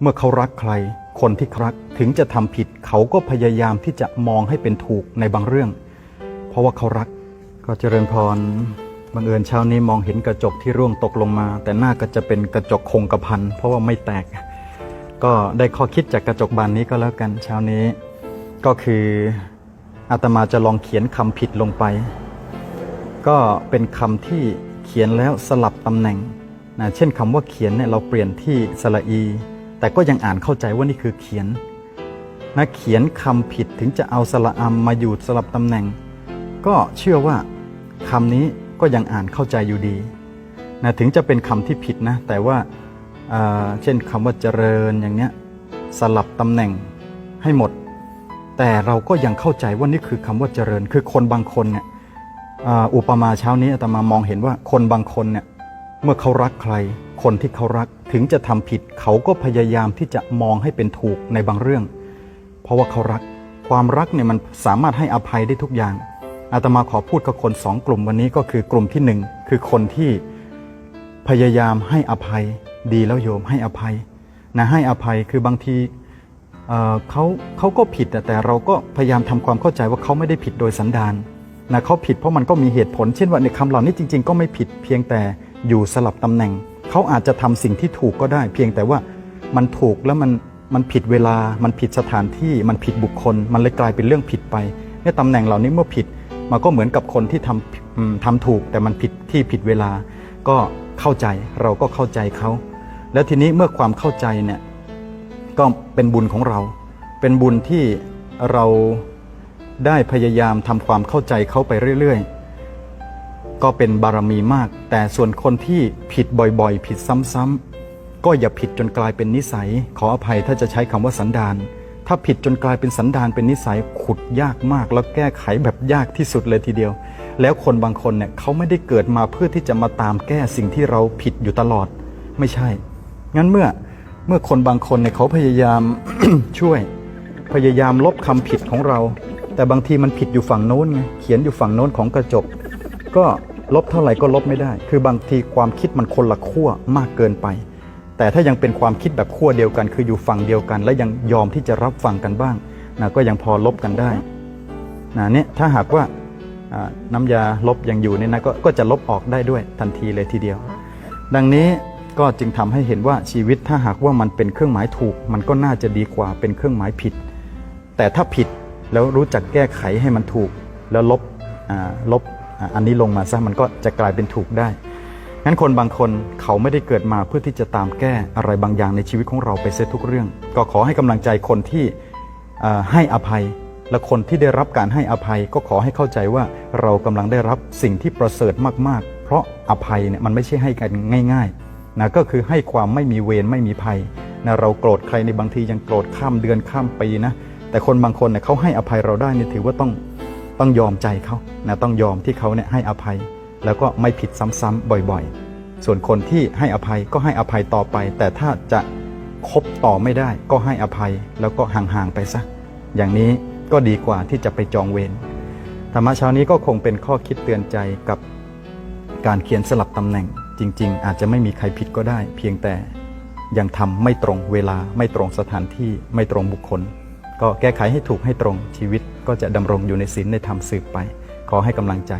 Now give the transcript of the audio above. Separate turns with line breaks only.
เมื่อเขารักใคร คนที่รักถึงจะทำผิด เขาก็พยายามที่จะมองให้เป็นถูกในบางเรื่อง เพราะว่าเขารัก ก็เจริญพรบังเอิญเช้านี้มองเห็นกระจกที่ร่วงตกลงมา แต่หน้าก็จะเป็นกระจกคงกระพันเพราะว่าไม่แตก ก็ได้ข้อคิดจากกระจกบานนี้ก็แล้วกันเช้านี้ ก็คืออาตมาจะลองเขียนคำผิดลงไป ก็เป็นคำที่เขียนแล้วสลับตำแหน่งนะเช่นคำว่าเขียนเนี่ยเราเปลี่ยนที่สระอี แต่ก็ยังอ่านเข้าใจว่านี่คือเขียนนะเขียนคำผิดถึงจะเอาสระอัมมาอยู่สลับตำแหน่ง ก็เชื่อว่าคำนี้ก็ยังอ่านเข้าใจอยู่ดีนะถึงจะเป็นคำที่ผิดนะ แต่ว่าเช่นคำว่าเจริญอย่างเนี้ยสลับตำแหน่งให้หมด แต่เราก็ยังเข้าใจว่านี่คือคำว่าเจริญ คือคนบางคนเนี่ยอ,อุปมาเช้านี้อาตมามองเห็นว่าคนบางคนเนี่ยเมื่อเขารักใคร คนที่เขารัก ถึงจะทำผิดเขาก็พยายามที่จะมองให้เป็นถูกในบางเรื่อง เพราะว่าเขารัก ความรักเนี่ยมันสามารถให้อภัยได้ทุกอย่าง อาตมาขอพูดกับคนสองกลุ่มวันนี้ก็คือกลุ่มที่หนึ่งคือคนที่พยายามให้อภัย ดีแล้วโยมให้อภัยนะให้อภัยคือบางทีเเขาเขาก็ผิดแต่เราก็พยายามทำความเข้าใจว่าเขาไม่ได้ผิดโดยสันดานนะเขาผิดเพราะมันก็มีเหตุผล เช่นว่าในคำเหล่านี้จริง ๆ ก็ไม่ผิดเพียงแต่อยู่สลับตำแหน่ง เขาอาจจะทำสิ่งที่ถูกก็ได้ เพียงแต่ว่ามันถูกแล้วมันมันผิดเวลา มันผิดสถานที่ มันผิดบุคคล มันเลยกลายเป็นเรื่องผิดไปเนี่ยตำแหน่งเหล่านี้เมื่อผิดมันก็เหมือนกับคนที่ทำทำถูก แต่มันผิดที่ผิดเวลา ก็เข้าใจเราก็เข้าใจเขา แล้วทีนี้เมื่อความเข้าใจเนี่ยก็เป็นบุญของเรา เป็นบุญที่เราได้พยายามทำความเข้าใจเขาไปเรื่อยๆ ก็เป็นบารมีมาก แต่ส่วนคนที่ผิดบ่อยๆ ผิดซ้ำๆก็อย่าผิดจนกลายเป็นนิสัย ขออภัยถ้าจะใช้คำว่าสันดานถ้าผิดจนกลายเป็นสันดานเป็นนิสัยขุดยากมาก แล้วแก้ไขแบบยากที่สุดเลยทีเดียว แล้วคนบางคนเนี่ยเขาไม่ได้เกิดมาเพื่อที่จะมาตามแก้สิ่งที่เราผิดอยู่ตลอด ไม่ใช่ งั้นเมื่อเมื่อคนบางคนเนี่ยเขาพยายามช่วย พยายามลบคำผิดของเรา แต่บางทีมันผิดอยู่ฝั่งโน้นไงเขียนอยู่ฝั่งโน้นของกระจก ก็ ลบเท่าไหร่ก็ลบไม่ได้ คือบางทีความคิดมันคนละขั้วมากเกินไป แต่ถ้ายังเป็นความคิดแบบขั้วเดียวกัน คืออยู่ฝั่งเดียวกัน และยังยอมที่จะรับฟังกันบ้างนะก็ยังพอลบกันได้นะเนี่ยถ้าหากว่าน้ำยาลบยังอยู่เนี่ยนะก็ก็จะลบออกได้ด้วยทันทีเลยทีเดียว ดังนี้ก็จึงทำให้เห็นว่าชีวิตถ้าหากว่ามันเป็นเครื่องหมายถูก มันก็น่าจะดีกว่าเป็นเครื่องหมายผิด แต่ถ้าผิดแล้วรู้จักแก้ไขให้มันถูก แล้วลบลบ อันนี้ลงมาซะมันก็จะกลายเป็นถูกได้งั้นคนบางคนเขาไม่ได้เกิดมาเพื่อที่จะตามแก้อะไรบางอย่างในชีวิตของเราไปเสียทุกเรื่อง ก็ขอให้กำลังใจคนที่ให้อภัย และคนที่ได้รับการให้อภัย ก็ขอให้เข้าใจว่าเรากำลังได้รับสิ่งที่ประเสริฐมากๆ เพราะอภัยเนี่ยมันไม่ใช่ให้กันง่ายๆนะก็คือให้ความไม่มีเวรไม่มีภัยนะเราโกรธใครในบางทียังโกรธข้ามเดือนข้ามปีนะแต่คนบางคนเนี่ยเขาให้อภัยเราได้เนี่ยถือว่าต้อง ต้องยอมใจเขานะต้องยอมที่เขาเนี่ยให้อภัย แล้วก็ไม่ผิดซ้ำๆบ่อยๆ ส่วนคนที่ให้อภัยก็ให้อภัยต่อไป แต่ถ้าจะคบต่อไม่ได้ก็ให้อภัยแล้วก็ห่างๆไปซะอย่างนี้ก็ดีกว่าที่จะไปจองเวรธรรมะเช้านี้ก็คงเป็นข้อคิดเตือนใจกับการเขียนสลับตำแหน่ง จริง ๆ อาจจะไม่มีใครผิดก็ได้ เพียงแต่ยังทำไม่ตรงเวลาไม่ตรงสถานที่ไม่ตรงบุคคล ก็แก้ไขให้ถูกให้ตรงชีวิตก็จะดำรงอยู่ในศีลในธรรมสืบไป ขอให้กำลังใจ